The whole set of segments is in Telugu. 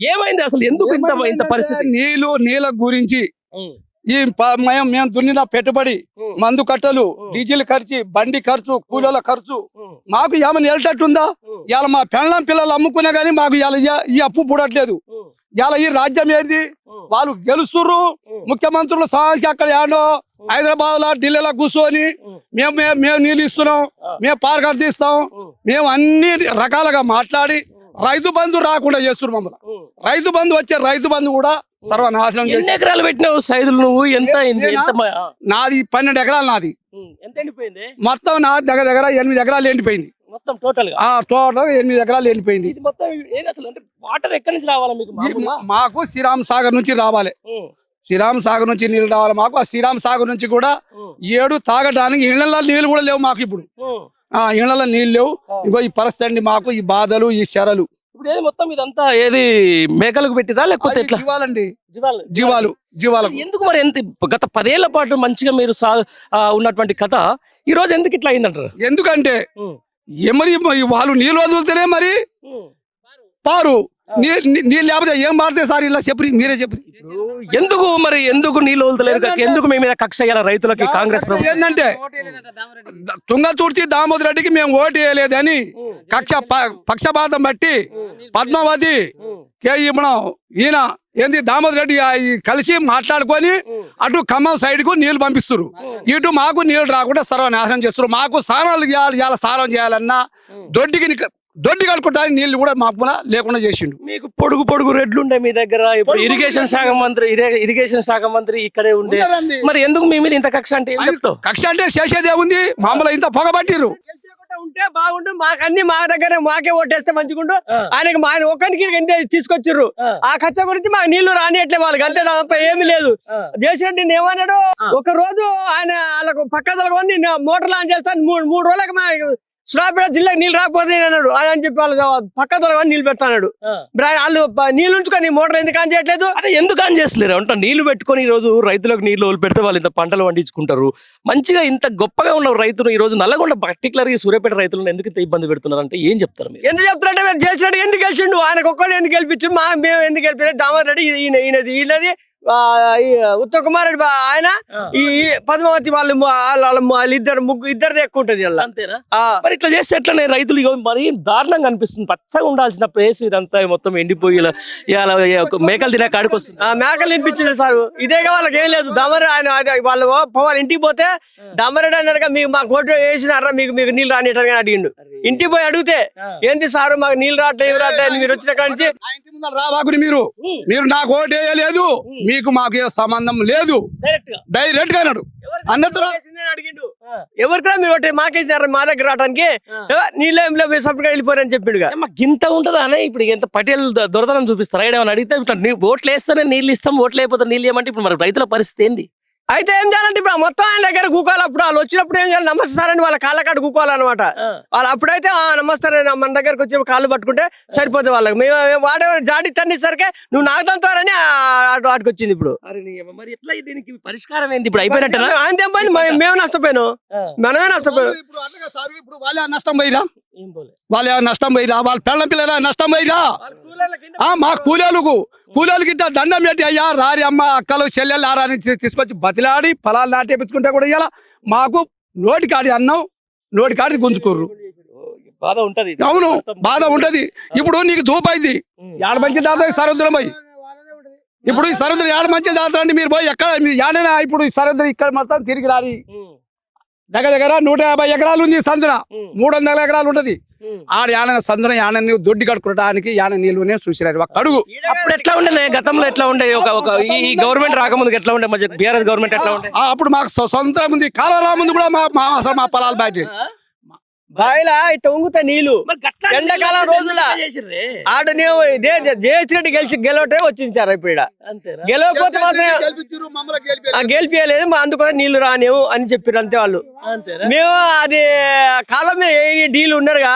ఏమైంది అసలు? ఎందుకు ఇంత ఇంత పరిస్థితి? నీళ్ళు నీళ్ళ గురించి ఈ మేము దున్నిన పెట్టుబడి మందు కట్టలు. డీజిల్ ఖర్చు బండి ఖర్చు కూలీల ఖర్చు మాకు ఏమైనా వెళ్ళటట్టుందా ఇవాళ మా పెళ్ళం పిల్లలు అమ్ముకున్నా గానీ మాకు ఇవాళ ఈ- అప్పు పుడట్లేదు. ఇవాళ ఈ రాజ్యం ఏంది? వాళ్ళు గెలుస్తుర్రు. ముఖ్యమంత్రులు సమస్య అక్కడ ఏడో హైదరాబాద్లో ఢిల్లీలో కూర్చొని మేము మేము నీళ్ళు ఇస్తున్నాం. మేము పార్క్ తీస్తాం మేము అన్ని రకాలుగా మాట్లాడి రైతు బంధు రాకుండా చేస్తున్నారు మమ్మల్ని. రైతు బంధు వచ్చే రైతు బంధు కూడా సర్వనాశనం ఎన్ని ఎకరాలు పెట్టినావు సైదులు నువ్వు? ఎంత నాది పన్నెండు ఎకరాలు నాది. ఎంత ఎండిపోయింది? మొత్తం నా దగ్గర దగ్గర ఎనిమిది ఎకరాలు ఎండిపోయింది. మొత్తం టోటల్గా తోట ఎనిమిది ఎకరాలు ఎండిపోయింది. మొత్తం ఏంది అసలు అంటే వాటర్ ఎక్కడి నుంచి రావాలా మీకు శ్రీరామ్ సాగర్ నుంచి రావాలి. శ్రీరామ్ సాగర్ నుంచి నీళ్ళు రావాలి మాకు. ఆ శ్రీరామ్ సాగర్ నుంచి కూడా ఏడు తాగడానికి ఇళ్ళలో నీళ్ళు కూడా లేవు మాకు ఇప్పుడు. ఇళ్ళలో నీళ్ళు లేవు. ఇంకో ఈ పరిస్థితి మాకు ఈ బాధలు ఈ చెరలు. ఇప్పుడు ఏది మొత్తం ఇదంతా ఏది మేకలకు పెట్టిరా లేకపోతే ఎట్లా? జీవాలండి. జీవాలు. జీవాలు జీవాలకు. ఎందుకు మరి ఎంత గత పదేళ్ళ పాటు మంచిగా మీరు సా ఉన్నటువంటి కథ ఈ రోజు ఎందుకు ఇట్లా అయిందంటారు? ఎందుకంటే ఏమని వాళ్ళు నీళ్ళు వదులుతేనే మరి పారు. నీళ్ళు లేకపోతే ఏం మారితే సార్ ఇలా చెప్పి మీరే చెప్పి. ఎందుకు మరి ఎందుకు నీళ్ళు వదలలేదు? ఎందుకు మీ మీద కక్ష అయ్యాల రైతులకి కాంగ్రెస్ ఏంటంటే తుంగతుర్తి దామోదర్ రెడ్డికి మేము ఓటు వేయలేదని కక్ష ప- పక్షపాతం బట్టి పద్మావతి కేఈ మనం ఈయన ఏంది దామోదర్ రెడ్డి కలిసి మాట్లాడుకొని అటు ఖమ్మం సైడ్కు నీళ్ళు పంపిస్తారు ఇటు మాకు నీళ్ళు రాకుండా సర్వనాశనం చేస్తారు మాకు స్నానాలు చేయాలి ఇవాళ స్నానం చేయాలన్నా దొడ్డికి దొడ్డి కలుపుకోవడానికి నీళ్ళు కూడా మాకు లేకుండా చేసిండు. పొడుగు పొడుగు రెడ్లు ఉండే మీ దగ్గర. ఇప్పుడు ఇరిగేషన్ శాఖ మంత్రి ఇరి- ఇరిగేషన్ శాఖ మంత్రి ఇక్కడే ఉండే. మరి ఎందుకు మీ మీద ఇంత కక్ష అంటే కక్ష అంటే చేసేదే ఉంది. మామూలు ఇంత గెలిచేయకుండా ఉంటే బాగుండు. మాకు అన్ని మా దగ్గర మాకే ఓటేస్తే మంచిగుండు. ఆయనకి మా ఆయన ఒక్కరికి ఎంత తీసుకొచ్చిర్రు. ఆ. ఖర్చు గురించి మాకు నీళ్ళు రానియట్లే వాళ్ళకి అంతే తప్ప ఏమీ లేదు. దేశరెడ్డి ఏమన్నాడు ఒక రోజు ఆయన వాళ్ళకు పక్క మోటార్ ఆన్ చేస్తాను. మూడు మూడు రోజులకు మా సురాపేట జిల్లాకి నీళ్ళు రాకపోతే అన్నాడు. ఆయన అని చెప్పి వాళ్ళు పక్క తలకొని నీళ్ళు పెడతాడు వాళ్ళు నీళ్ళు ఉంచుకొని మోటార్ ఎందుకు ఆన్ చేయట్లేదు? అదే ఎందుకు అని చేస్తలేరు? అంటే నీళ్ళు పెట్టుకొని ఈ రోజు రైతులకు నీళ్ళు పెడితే వాళ్ళు ఇంత పంటలు పండించుకుంటారు. మంచిగా ఇంత గొప్పగా ఉన్న రైతులు ఈ రోజు నల్లగొండ పర్టికులర్గా సూర్యాపేట రైతులను ఎందుకు ఇంత ఇబ్బంది పెడుతున్నారు అంటే ఏం చెప్తారు మీరు? ఎందుకు చెప్తారంటే చేసినట్టు ఎందుకు గెలిచిండు? ఆయనకు ఒక్కడు ఎందుకు గెలిపించు మా మేము ఎందుకు గెలిపించారు దామోదర్ రెడ్డి ఈయన ఈయనది ఈయనది. ఉత్తమ్ కుమార్ రెడ్డి బా- ఆయన ఈ పద్మావతి వాళ్ళు వాళ్ళ వాళ్ళ ము- వాళ్ళిద్దరు ముగ్గురు ఇద్దరిది ఎక్కువ ఉంటుంది ఇలా అంతేనా మరి ఇట్లా చేస్తే ఎట్లనే రైతులు మరి దారుణంగా అనిపిస్తుంది. పచ్చగా ఉండాల్సిన ప్లేస్ ఇదంతా మొత్తం ఎండిపోయి మేకలు తినే కాడికి వస్తుంది. ఆ మేకలు వినిపించింది సార్. ఇదే వాళ్ళకి ఏం లేదు. దమర్ ఆయన వాళ్ళు పోవాలి ఇంటికి పోతే దమరెడ్డి అన్నారుగా మీకు మాకు ఓటు వేసినారా? మీకు మీకు నీళ్ళు రానిటారు అడిగిండు. ఇంటికి పోయి అడిగితే ఏంటి సార్ మాకు నీళ్ళు రావట్లేదు రావట్లేదు మీరు వచ్చిన కాడి నుంచి ముందర రాబాకుని మీరు. మీరు నాకు ఓటు వేయలేదు మీకు మాకు సంబంధం లేదు. డైరెక్ట్గా. డైరెక్ట్గా అన్నాడు. ఎవరికైనా మీరు ఒకటి మాకేసినారు మా దగ్గర రావడానికి నీళ్ళు ఏం లేవు సపరేట్గా వెళ్ళిపోరని చెప్పిండుగా. మాకు గింత ఉంటదా అనే ఇప్పుడు ఎంత పటేల్ దొ- దొరదనం చూపిస్తారా? ఏమైనా అడిగితే ఇట్లా నీ ఓట్లు వేస్తేనే నీళ్ళు ఇస్తాం ఓట్లు అయిపోతే నీళ్ళు ఏమంటే ఇప్పుడు మరి రైతుల పరిస్థితి ఏంది? అయితే ఏం చేయాలంటే ఇప్పుడు మొత్తం ఆయన దగ్గర కూకోవాలి. అప్పుడు వాళ్ళు వచ్చినప్పుడు ఏం చేయాలి? నమస్తే సార్ అని వాళ్ళ కాళ్ళ కాడ కూకోవాలన్నమాట. వాళ్ళు అప్పుడైతే ఆ నమస్తే అని మన దగ్గరకు వచ్చి కాళ్ళు పట్టుకుంటే సరిపోతుంది వాళ్ళకి. మేము వాడే జాడి తన్నేసరికి నువ్వు నాకు తంతారని వాటికి వచ్చింది ఇప్పుడు. మరి ఎట్లా దీనికి పరిష్కారం ఏంది ఇప్పుడు? అయిపోయినట్టేనా ఆయన ఏం పోయింది మే- మేము నష్టపోయాను. మనమే నష్టపోయాను. ఇప్పుడు ఇప్పుడు వాళ్ళే నష్టం పోయిరా? ఏం పోలే. వాళ్ళే నష్టం పోయిరా? వాళ్ళ పిల్లల పిల్లల నష్టం పోయిరా? మా కూలీలకు కూలీలకి ఇట్లా దండం పెట్టి అయ్యా రారి అమ్మ అక్కలు చెల్లెలు ఆరా అని తీ- తీసుకొచ్చి బతిలాడి పొలాలు నాటేపించుకుంటే కూడా ఇయ్యాల? మాకు నోటికాడి అన్నం నోటికాడి గుంజుకోర్రు. బాధ ఉంటది. అవును బాధ ఉంటది. ఇప్పుడు నీకు దూపైంది ఏడ మంచి దాతా సరద్దులం పోయి? ఇప్పుడు ఈ సరద్దులు ఏడ మంచి దాతా అండి మీరు పోయి? ఎక్కడ మీ ఏడైనా ఇప్పుడు ఈ సరద్దులు ఇక్కడ మొత్తం తిరిగి రాని దగ్గర దగ్గర నూట యాభై ఎకరాలు ఉంది సందున. మూడు వందల ఎకరాలు ఉంటది. ఆడ యాన సందున యానని దొడ్డి కట్టుకోవడానికి యాన నీళ్ళునే చూసిరారు ఒక అడుగు. అప్పుడు ఎట్లా ఉండే? గతంలో ఎట్లా ఉండే? ఒక ఒక ఈ- గవర్నమెంట్ రాకముందు ఎట్లా ఉండే? మధ్య బీఆర్ఎస్ గవర్నమెంట్ ఎట్లా ఉండే? అప్పుడు మాకు సొ- సొంతం ఉంది కాలువ ముందు కూడా మా మా పొలాలు బయట బాయిలా ఇట్లా ఉంగుతాయి నీళ్ళు మరి గట్ల ఎండాకాలం రోజుల చేసిర్రే. ఆడు నేను ఇదే జయశ్రెడ్డి గెలిచి గెలవటే వచ్చించారు ఇప్పుడు గెలవకపోతే మాత్రం ఆ గెలిపియలేదు మా అందుకని నీళ్ళు రానివు అని చెప్పారు అంతే వాళ్ళు. మేము అది కాలం డీల్ ఉన్నారుగా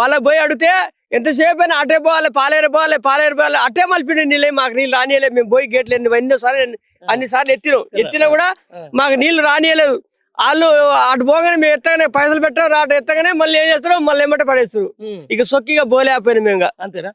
వాళ్ళకి పోయి అడిగితే ఎంతసేపు అయినా అటే పోవాలి పాలేరు పోవాలి పాలేరు పోవాలి అటే మలిపిండి నీళ్ళే మాకు నీళ్ళు రానియలేదు మేము పోయి గేట్లు ఎన్ని ఎన్నో సార్లు అన్ని సార్లు ఎత్తినాం. ఎత్తినా కూడా మాకు నీళ్ళు రానియలేదు. వాళ్ళు అటు పోగానే మేము ఎత్తగానే పైసలు పెట్టారు అటు ఎత్తగానే మళ్ళీ ఏం చేస్తారు మళ్ళీ ఏమంటే పడేస్తారు. ఇక సొక్కిగా పోలేకపోయినా మేము. అంతేనా